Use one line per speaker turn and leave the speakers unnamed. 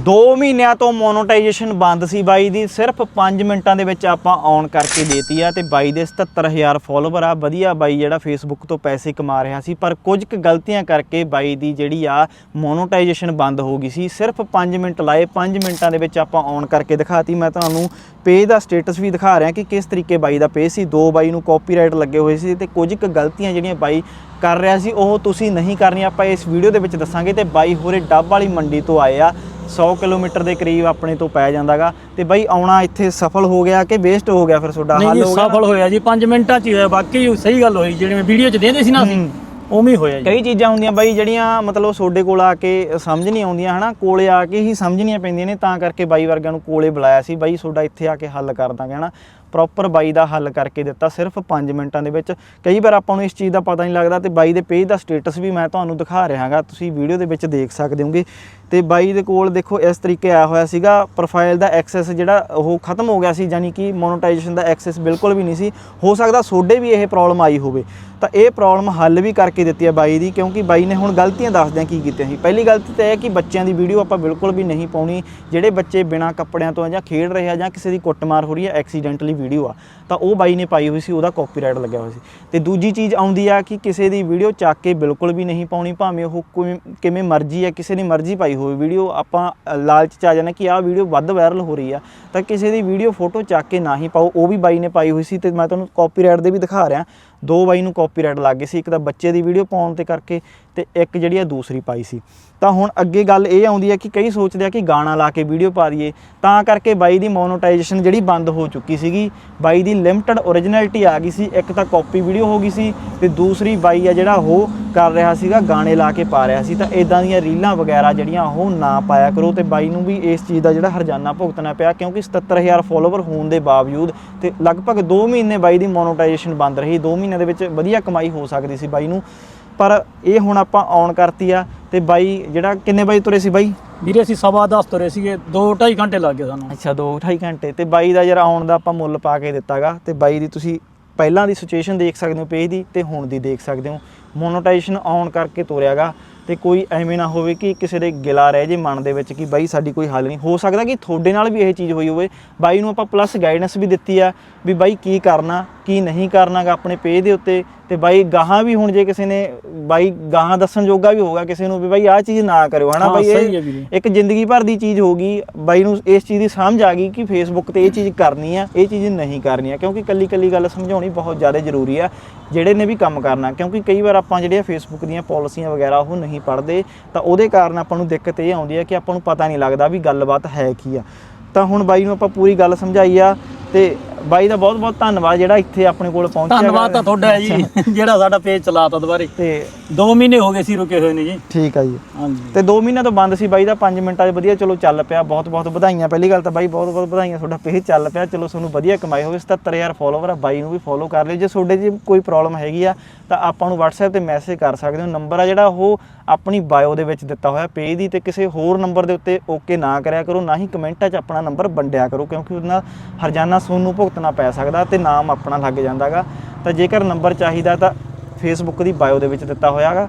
2 ਮਹੀਨਿਆਂ ਤੋਂ ਮੋਨੋਟਾਈਜੇਸ਼ਨ ਬੰਦ ਸੀ ਬਾਈ ਦੀ। ਸਿਰਫ 5 ਮਿੰਟਾਂ ਦੇ ਵਿੱਚ ਆਪਾਂ ਔਨ ਕਰਕੇ ਦੇਤੀ ਆ ਤੇ ਬਾਈ ਦੇ 77000 ਫੋਲੋਵਰ ਆ। ਵਧੀਆ ਬਾਈ ਜਿਹੜਾ ਫੇਸਬੁੱਕ ਤੋਂ ਪੈਸੇ ਕਮਾ ਰਿਹਾ ਸੀ, ਪਰ ਕੁਝ ਕੁ ਗਲਤੀਆਂ ਕਰਕੇ ਬਾਈ ਦੀ ਜਿਹੜੀ ਆ ਮੋਨੋਟਾਈਜੇਸ਼ਨ ਬੰਦ ਹੋ ਗਈ ਸੀ। ਸਿਰਫ 5 ਮਿੰਟ ਲਾਏ 5 ਮਿੰਟਾਂ ਦੇ ਵਿੱਚ ਆਪਾਂ ਔਨ ਕਰਕੇ ਦਿਖਾਤੀ। ਮੈਂ ਤੁਹਾਨੂੰ ਪੇਜ ਦਾ ਸਟੇਟਸ ਵੀ ਦਿਖਾ ਰਿਹਾ ਕਿ ਕਿਸ ਤਰੀਕੇ ਬਾਈ ਦਾ ਪੇਜ ਸੀ। ਦੋ ਬਾਈ ਨੂੰ ਕਾਪੀਰਾਈਟ ਲੱਗੇ ਹੋਏ ਸੀ ਤੇ ਕੁਝ ਕੁ ਗਲਤੀਆਂ ਜਿਹੜੀਆਂ ਬਾਈ ਕਰ ਰਿਹਾ ਸੀ, ਉਹ ਤੁਸੀਂ ਨਹੀਂ ਕਰਨੀਆਂ। ਆਪਾਂ ਇਸ ਵੀਡੀਓ ਦੇ ਵਿੱਚ ਦੱਸਾਂਗੇ ਤੇ ਬਾਈ ਹੋਰੇ ਡੱਬ ਵਾਲੀ ਮੰਡੀ ਤੋਂ ਆਏ ਆ। 100 ਕਿਲੋਮੀਟਰ ਦੇ ਕਰੀਬ ਆਪਣੇ ਤੋਂ ਪੈ ਜਾਂਦਾਗਾ। ਤੇ ਬਾਈ ਆਉਣਾ ਇੱਥੇ ਸਫਲ ਹੋ ਗਿਆ ਕਿ ਵੇਸਟ ਹੋ ਗਿਆ ਫਿਰ ਤੁਹਾਡਾ? ਹੱਲ ਹੋ ਗਿਆ
ਸਫਲ ਹੋਇਆ ਜੀ 5 ਮਿੰਟਾਂ ਚ ਹੀ ਹੋਇਆ ਬਾਕੀ ਸਹੀ ਗੱਲ ਹੋਈ ਜਿਵੇਂ ਵੀਡੀਓ ਚ ਦੇਂਦੇ ਸੀ ਨਾ ਅਸੀਂ। ਉਵੇਂ ਹੋਇਆ ਜੀ।
ਕਈ ਚੀਜ਼ਾਂ ਹੁੰਦੀਆਂ ਬਾਈ ਜਿਹੜੀਆਂ ਮਤਲਬ ਤੁਹਾਡੇ ਕੋਲ ਆ ਕੇ ਸਮਝ ਨਹੀਂ ਆਉਂਦੀਆਂ ਹਨਾ, ਕੋਲੇ ਆ ਕੇ ਹੀ ਸਮਝਣੀਆਂ ਪੈਂਦੀਆਂ ਨੇ, ਤਾਂ ਕਰਕੇ ਬਾਈ ਵਰਗਿਆਂ ਨੂੰ ਕੋਲੇ ਬੁਲਾਇਆ ਸੀ। ਬਾਈ ਤੁਹਾਡਾ ਇੱਥੇ ਆ ਕੇ ਹੱਲ ਕਰ ਦਾਂਗੇ ਹਨਾ। ਪ੍ਰੋਪਰ ਬਾਈ ਦਾ ਹੱਲ ਕਰਕੇ ਦਿੱਤਾ ਸਿਰਫ 5 ਮਿੰਟਾਂ ਦੇ ਵਿੱਚ। ਕਈ ਵਾਰ ਆਪਾਂ ਨੂੰ ਇਸ ਚੀਜ਼ ਦਾ ਪਤਾ ਨਹੀਂ ਲੱਗਦਾ ਤੇ ਬਾਈ ਦੇ ਪੇਜ ਦਾ ਸਟੇਟਸ ਵੀ ਮੈਂ ਤੁਹਾਨੂੰ ਦਿਖਾ ਰਿਹਾ ਹਾਂਗਾ ਤੁਸੀਂ ਵੀਡੀਓ ਦੇ ਵਿੱਚ ਦੇਖ ਸਕਦੇ ਹੋਗੇ। ਤੇ ਬਾਈ ਦੇ ਕੋਲ ਦੇਖੋ, ਇਸ ਤਰੀਕੇ ਆਇਆ ਹੋਇਆ ਸੀਗਾ। ਪ੍ਰੋਫਾਈਲ ਦਾ ਐਕਸੈਸ ਜਿਹੜਾ ਉਹ ਖਤਮ ਹੋ ਗਿਆ ਸੀ ਯਾਨੀ ਕਿ ਮੋਨੋਟਾਈਜੇਸ਼ਨ ਦਾ ਐਕਸੈਸ ਬਿਲਕੁਲ ਵੀ ਨਹੀਂ ਸੀ। ਹੋ ਸਕਦਾ ਤੁਹਾਡੇ ਵੀ ਇਹ ਪ੍ਰੋਬਲਮ ਆਈ ਹੋਵੇ। ਤਾਂ ਇਹ ਪ੍ਰੋਬਲਮ ਹੱਲ ਵੀ ਕਰਕੇ ਦਿੱਤੀ ਹੈ ਬਾਈ ਦੀ, ਕਿਉਂਕਿ ਬਾਈ ਨੇ ਹੁਣ ਗਲਤੀਆਂ ਦੱਸਦਿਆਂ ਕੀ ਕੀਤੀਆਂ ਸੀ। ਪਹਿਲੀ ਗਲਤੀ ਤਾਂ ਇਹ ਹੈ ਕਿ ਬੱਚਿਆਂ ਦੀ ਵੀਡੀਓ ਆਪਾਂ ਬਿਲਕੁਲ ਵੀ ਨਹੀਂ ਪਾਉਣੀ। ਜਿਹੜੇ ਬੱਚੇ ਬਿਨਾਂ ਕੱਪੜਿਆਂ ਤੋਂ ਜਾਂ ਖੇਡ ਰਹੇ ਆ ਜਾਂ ਕਿਸੇ ਦੀ ਕੁੱਟਮਾਰ ਹੋ ਰਹੀ ਹੈ ਐਕਸੀਡੈਂਟਲੀ ਵੀਡੀਓ ਆ, ਤਾਂ ਉਹ ਬਾਈ ਨੇ ਪਾਈ ਹੋਈ ਸੀ, ਉਹਦਾ ਕਾਪੀਰਾਈਟ ਲੱਗਿਆ ਹੋਇਆ ਸੀ। ਤੇ ਦੂਜੀ ਚੀਜ਼ ਆਉਂਦੀ ਆ ਕਿ ਕਿਸੇ ਦੀ ਵੀਡੀਓ ਚੱਕ ਕੇ ਬਿਲਕੁਲ ਵੀ ਨਹੀਂ ਪਾਉਣੀ, ਭਾਵੇਂ ਉਹ ਕੋਈ- ਕਿਵੇਂ ਮਰਜ਼ੀ ਹੈ, ਕਿਸੇ ਦੀ ਮਰਜ਼ੀ ਪਾਈ ਹੋਵੇ ਵੀਡੀਓ। ਆਪਾਂ ਲਾਲਚ ਚ ਆ ਜਾਣਾ ਕਿ ਆਹ ਵੀਡੀਓ ਵੱਧ ਵਾਇਰਲ ਹੋ ਰਹੀ ਆ, ਤਾਂ ਕਿਸੇ ਦੀ ਵੀਡੀਓ ਫੋਟੋ ਚੱਕ ਕੇ ਨਾ ਹੀ ਪਾਓ, ਉਹ ਵੀ ਬਾਈ ਨੇ ਪਾਈ ਹੋਈ ਸੀ। ਤੇ ਮੈਂ ਤੁਹਾਨੂੰ ਕਾਪੀਰਾਈਟ ਦੇ ਵੀ ਦਿਖਾ ਰਿਹਾ। ਦੋ ਬਾਈ ਨੂੰ ਕਾਪੀਰਾਈਟ ਲੱਗ ਗਈ ਸੀ, ਇੱਕ ਤਾਂ ਬੱਚੇ ਦੀ ਵੀਡੀਓ ਪਾਉਣ ਤੇ ਕਰਕੇ ਤੇ ਇੱਕ ਜਿਹੜੀ ਆ ਦੂਸਰੀ ਪਾਈ ਸੀ। ਤਾਂ ਹੁਣ ਅੱਗੇ ਗੱਲ ਇਹ ਆਉਂਦੀ ਹੈ ਕਿ ਕਈ ਸੋਚਦੇ ਆ ਕਿ ਗਾਣਾ ਲਾ ਕੇ ਵੀਡੀਓ ਪਾ ਦਈਏ, ਤਾਂ ਕਰਕੇ ਬਾਈ ਦੀ ਮੋਨੋਟਾਈਜੇਸ਼ਨ ਜਿਹੜੀ ਬੰਦ ਹੋ ਚੁੱਕੀ ਸੀਗੀ। ਬਾਈ ਦੀ ਲਿਮਟਿਡ ਓਰੀਜਨੈਲਿਟੀ ਆ ਗਈ ਸੀ, ਇੱਕ ਤਾਂ ਕਾਪੀ ਵੀਡੀਓ ਹੋ ਗਈ ਸੀ ਤੇ ਦੂਸਰੀ ਬਾਈ ਆ ਜਿਹੜਾ ਉਹ ਕਰ ਰਿਹਾ ਸੀਗਾ ਗਾਣੇ ਲਾ ਕੇ ਪਾ ਰਿਹਾ ਸੀ ਤਾਂ ਇਦਾਂ ਦੀਆਂ ਰੀਲਾਂ ਵਗੈਰਾ ਜਿਹੜੀਆਂ ਉਹ ਨਾ ਪਾਇਆ ਕਰੋ ਤੇ ਬਾਈ ਨੂੰ ਵੀ ਇਸ ਚੀਜ਼ ਦਾ ਜਿਹੜਾ ਹਰਜਾਨਾ ਭੁਗਤਣਾ ਪਿਆ ਕਿਉਂਕਿ 77000 ਫਾਲੋਵਰ ਹੋਣ ਦੇ ਬਾਵਜੂਦ ਤੇ ਲਗਭਗ 2 ਮਹੀਨੇ ਬਾਈ ਦੀ ਮੋਨੋਟਾਈਜੇਸ਼ਨ ਬੰਦ ਰਹੀ 2 ਮਹੀਨਿਆਂ ਦੇ ਵਿੱਚ ਵਧੀਆ ਕਮਾਈ ਹੋ ਸਕਦੀ ਸੀ ਬਾਈ ਨੂੰ ਪਰ ਇਹ ਹੁਣ ਆਪਾਂ ਔਨ ਕਰਤੀ ਆ ਤੇ ਬਾਈ ਜਿਹੜਾ ਕਿੰਨੇ ਬਾਈ ਤੁਰੇ ਸੀ ਬਾਈ?
ਵੀਰੇ ਅਸੀਂ ਸਵਾ 10 ਤੁਰੇ ਸੀਗੇ 2.5 ਘੰਟੇ ਲੱਗ ਗਏ ਸਾਨੂੰ।
ਅੱਛਾ 2 2.5 ਘੰਟੇ ਤੇ ਬਾਈ ਦਾ ਜਿਹੜਾ ਆਉਣ ਦਾ ਆਪਾਂ ਮੁੱਲ ਪਾ ਕੇ ਦਿੱਤਾਗਾ ਤੇ ਬਾਈ ਦੀ ਤੁਸੀਂ ਪਹਿਲਾਂ ਦੀ ਸਿਚੁਏਸ਼ਨ ਦੇਖ ਸਕਦੇ ਹੋ, ਪੇਜ ਦੀ ਤੇ ਹੁਣ ਦੀ ਦੇਖ ਸਕਦੇ ਹੋ। ਮੋਨੋਟਾਈਜੇਸ਼ਨ ਆਨ ਕਰਕੇ ਤੋਰਿਆਗਾ ਤੇ ਕੋਈ ਐਵੇਂ ਨਾ ਹੋਵੇ ਕਿ ਕਿਸੇ ਦੇ ਗਿਲਾ ਰਹਿ ਜੇ ਮਨ ਦੇ ਵਿੱਚ ਕਿ ਬਾਈ ਸਾਡੀ ਕੋਈ ਹੱਲ ਨਹੀਂ। ਹੋ ਸਕਦਾ ਕਿ ਤੁਹਾਡੇ ਨਾਲ ਵੀ ਇਹ ਚੀਜ਼ ਹੋਈ ਹੋਵੇ। ਬਾਈ ਨੂੰ ਆਪਾਂ ਪਲੱਸ ਗਾਈਡੈਂਸ ਵੀ ਦਿੱਤੀ ਆ ਵੀ ਬਾਈ ਕੀ ਕਰਨਾ ਕੀ ਨਹੀਂ ਕਰਨਾਗਾ ਆਪਣੇ ਪੇਜ ਦੇ ਉੱਤੇ ਤੇ ਬਾਈ ਗਾਹਾਂ ਵੀ ਹੁਣ ਜੇ ਕਿਸੇ ਨੇ ਬਾਈ ਗਾਹਾਂ ਦੱਸਣ ਜੋਗਾ ਵੀ ਹੋਗਾ ਕਿਸੇ ਨੂੰ ਵੀ ਬਾਈ ਆਹ ਚੀਜ਼ ਨਾ ਕਰਿਓ ਹਨਾ ਬਾਈ ਇਹ। ਇੱਕ ਜ਼ਿੰਦਗੀ ਭਰ ਦੀ ਚੀਜ਼ ਹੋ ਗਈ ਬਾਈ ਨੂੰ ਇਸ ਚੀਜ਼ ਦੀ ਸਮਝ ਆ ਗਈ ਕਿ ਫੇਸਬੁੱਕ ਤੇ ਇਹ ਚੀਜ਼ ਕਰਨੀ ਆ ਇਹ ਚੀਜ਼ ਨਹੀਂ ਕਰਨੀ ਆ ਕਿਉਂਕਿ ਕੱਲੀ ਕੱਲੀ ਗੱਲ ਸਮਝਾਉਣੀ ਬਹੁਤ ਜ਼ਿਆਦਾ ਜ਼ਰੂਰੀ ਆ ਜਿਹੜੇ ਨੇ ਵੀ ਕੰਮ ਕਰਨਾ ਕਿਉਂਕਿ ਕਈ ਵਾਰ ਆਪਾਂ ਜਿਹੜੀਆਂ ਫੇਸਬੁੱਕ ਦੀਆਂ ਪਾਲਿਸੀਆਂ ਵਗੈਰਾ ਉਹ ਨਹੀਂ ਪੜ੍ਹਦੇ ਤਾਂ ਉਹਦੇ ਕਾਰਨ ਆਪਾਂ ਨੂੰ ਦਿੱਕਤ ਇਹ ਆਉਂਦੀ ਆ ਕਿ ਆਪਾਂ ਨੂੰ ਪਤਾ ਨਹੀਂ ਲੱਗਦਾ ਵੀ ਗੱਲਬਾਤ ਹੈ ਕੀ ਆ ਤਾਂ ਹੁਣ ਬਾਈ ਨੂੰ ਆਪਾਂ ਪੂਰੀ ਗੱਲ ਸਮਝਾਈ ਆ ਤੇ ਬਾਈ ਦਾ ਬਹੁਤ ਬਹੁਤ ਧੰਨਵਾਦ ਜਿਹੜਾ ਇੱਥੇ ਆਪਣੇ ਕੋਲ ਪਹੁੰਚਿਆ
ਧੰਨਵਾਦ ਤਾਂ ਤੁਹਾਡਾ ਹੈ ਜੀ। ਜਿਹੜਾ ਸਾਡਾ ਪੇਜ ਚਲਾਤਾ ਦੁਬਾਰੇ।
ਤੇ
2 ਮਹੀਨੇ ਹੋ ਗਏ ਸੀ ਰੁਕੇ ਹੋਏ ਨੇ ਜੀ।
ਠੀਕ ਆ ਜੀ।
ਹਾਂਜੀ।
ਤੇ 2 ਮਹੀਨਿਆਂ ਤੋਂ ਬੰਦ ਸੀ ਬਾਈ ਦਾ 5 ਮਿੰਟਾਂ 'ਚ ਵਧੀਆ ਚਲੋ ਚੱਲ ਪਿਆ ਬਹੁਤ ਬਹੁਤ ਵਧਾਈਆਂ। ਪਹਿਲੀ ਗੱਲ ਤਾਂ ਬਾਈ ਬਹੁਤ ਬਹੁਤ ਵਧਾਈਆਂ ਤੁਹਾਡਾ ਪੇਜ ਚੱਲ ਪਿਆ ਚਲੋ ਤੁਹਾਨੂੰ ਵਧੀਆ ਕਮਾਈ ਹੋਵੇ 77000 ਫਾਲੋਵਰ ਆ ਬਾਈ ਨੂੰ ਵੀ ਫੋਲੋ ਕਰ ਲਿਓ। ਜੇ ਤੁਹਾਡੇ 'ਚ ਕੋਈ ਪ੍ਰੋਬਲਮ ਹੈਗੀ ਆ ਤਾਂ ਆਪਾਂ ਨੂੰ WhatsApp ਤੇ ਮੈਸੇਜ ਕਰ ਸਕਦੇ ਹੋ। ਨੰਬਰ ਆ ਜਿਹੜਾ ਉਹ ਆਪਣੀ ਬਾਇਓ ਦੇ ਵਿੱਚ ਦਿੱਤਾ ਹੋਇਆ ਪੇਜ ਦੀ ਤੇ ਕਿਸੇ ਹੋਰ ਨੰਬਰ ਦੇ ਉੱਤੇ ਓਕੇ ਨਾ ਕਰਿਆ ਕਰੋ, ਨਾ ਹੀ ਕਮੈਂਟਾਂ 'ਚ ਆਪਣਾ ਨੰਬਰ ਵੰਡਿਆ ਕਰੋ, ਕਿਉਂਕਿ ਉਹਨਾਂ ਨਾਲ ਹਰਜਾਨਾ ਤੁਹਾਨੂੰ ਭੁਗਤਣਾ ਪੈ ਸਕਦਾ ਤੇ ਨਾਮ ਆਪਣਾ ਲੱਗ ਜਾਂਦਾਗਾ। ਤਾਂ ਜੇਕਰ ਨੰਬਰ ਚਾਹੀਦਾ ਤਾਂ ਫੇਸਬੁੱਕ ਦੀ ਬਾਇਓ ਦੇ ਵਿੱਚ ਦਿੱਤਾ ਹੋਇਆਗਾ।